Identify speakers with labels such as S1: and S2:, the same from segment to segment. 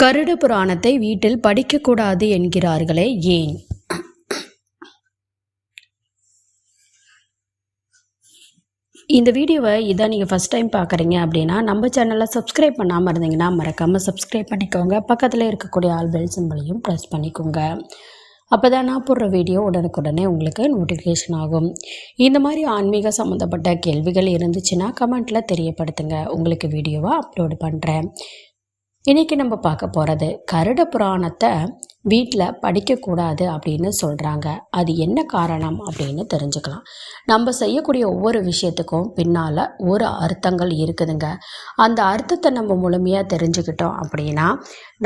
S1: கருட புராணத்தை வீட்டில் படிக்கக்கூடாது என்கிறார்களே ஏன்? இந்த வீடியோவை இதான் நீங்கள் ஃபஸ்ட் டைம் பார்க்குறீங்க அப்படின்னா நம்ம சேனலை சப்ஸ்கிரைப் பண்ணாமல் இருந்தீங்கன்னா மறக்காமல் சப்ஸ்கிரைப் பண்ணிக்கோங்க. பக்கத்தில் இருக்கக்கூடிய ஆல் பெல் சிம்பிளையும் ப்ரெஸ் பண்ணிக்கோங்க. அப்போ தான் நான் போடுற வீடியோ உடனுக்குடனே உங்களுக்கு நோட்டிஃபிகேஷன் ஆகும். இந்த மாதிரி ஆன்மீக சம்மந்தப்பட்ட கேள்விகள் இருந்துச்சுன்னா கமெண்ட்டில் தெரியப்படுத்துங்க. உங்களுக்கு வீடியோவாக அப்லோடு பண்ணுறேன் இன்றைக்கி நம்ம பார்க்க போகிறது கருட புராணத்தை வீட்டில் படிக்கக்கூடாது அப்படின்னு சொல்கிறாங்க அது என்ன காரணம் அப்படின்னு தெரிஞ்சுக்கலாம். நம்ம செய்யக்கூடிய ஒவ்வொரு விஷயத்துக்கும் பின்னால் ஒரு அர்த்தங்கள் இருக்குதுங்க. அந்த அர்த்தத்தை நம்ம முழுமையாக தெரிஞ்சுக்கிட்டோம் அப்படின்னா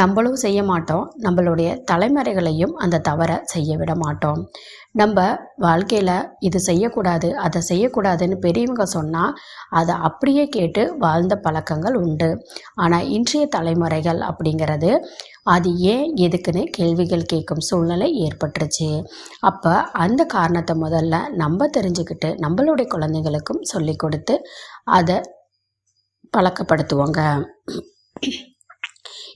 S1: நம்மளும் செய்ய மாட்டோம். நம்மளுடைய தலைமுறைகளையும் அந்த தவறை செய்ய விட மாட்டோம். நம்ம வாழ்க்கையில் இது செய்யக்கூடாது அதை செய்யக்கூடாதுன்னு பெரியவங்க சொன்னால் அதை அப்படியே கேட்டு வாழ்ந்த பழக்கங்கள் உண்டு. ஆனால் இன்றைய தலைமுறைகள் அப்படிங்கிறது அது ஏன் எதுக்குன்னு கேள்விகள் கேட்கும் சூழ்நிலை ஏற்பட்டுருச்சு. அப்போ அந்த காரணத்தை முதல்ல நம்ம தெரிஞ்சுக்கிட்டு நம்மளுடைய குழந்தைங்களுக்கும் சொல்லி கொடுத்து அதை பழக்கப்படுத்துவோங்க.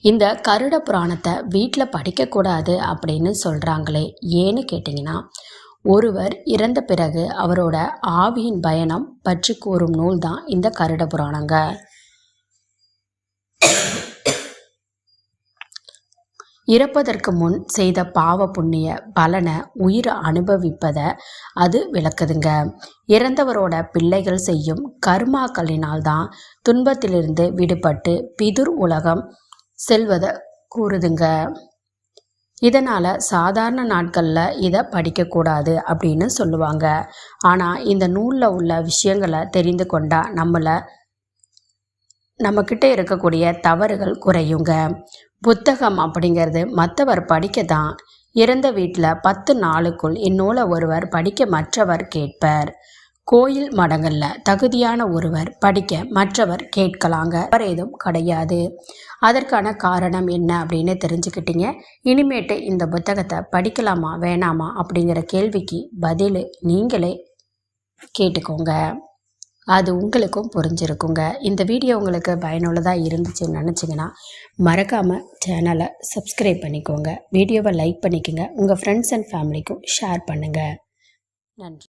S1: இந்த கருட புராணத்தை வீட்டில் படிக்கக்கூடாது அப்படின்னு சொல்கிறாங்களே ஏன்னு கேட்டிங்கன்னா ஒருவர் இறந்த பிறகு அவரோட ஆவியின் பயணம் பற்றி கூறும் நூல் தான் இந்த கருட புராணங்க. இறப்பதற்கு முன் செய்த பாவ புண்ணிய பலனை உயிர் அனுபவிப்பதை அது விளக்குதுங்க. இறந்தவரோட பிள்ளைகள் செய்யும் கர்மாக்களினால் தான் துன்பத்திலிருந்து விடுபட்டு பிதுர் உலகம் செல்வதை கூறுதுங்க. இதனால் சாதாரண நாட்களில் இதை படிக்கக்கூடாது அப்படின்னு சொல்லுவாங்க. ஆனால் இந்த நூலில் உள்ள விஷயங்களை தெரிந்து கொண்டால் நம்மளை நம்மக்கிட்ட இருக்கக்கூடிய தவறுகள் குறையுங்க. புத்தகம் அப்படிங்கிறது மற்றவர் படிக்க தான் இறந்த வீட்டில் பத்து நாளுக்குள் இந்நூலை ஒருவர் படிக்க மற்றவர் கேட்பர். கோயில் மடங்களில் தகுதியான ஒருவர் படிக்க மற்றவர் கேட்கலாங்க. வேறு எதுவும் கிடையாது. அதற்கான காரணம் என்ன அப்படின்னு தெரிஞ்சுக்கிட்டீங்க. இனிமேட்டு இந்த புத்தகத்தை படிக்கலாமா வேணாமா அப்படிங்கிற கேள்விக்கு பதில் நீங்களே கேட்டுக்கோங்க. அது உங்களுக்கும் புரிஞ்சிருக்குங்க. இந்த வீடியோ உங்களுக்கு பயனுள்ளதாக இருந்துச்சுன்னு நினச்சிங்கன்னா மறக்காமல் சேனலை சப்ஸ்கிரைப் பண்ணிக்கோங்க. வீடியோவை லைக் பண்ணிக்கோங்க. உங்கள் ஃப்ரெண்ட்ஸ் அண்ட் ஃபேமிலிக்கும் ஷேர் பண்ணுங்கள் நன்றி.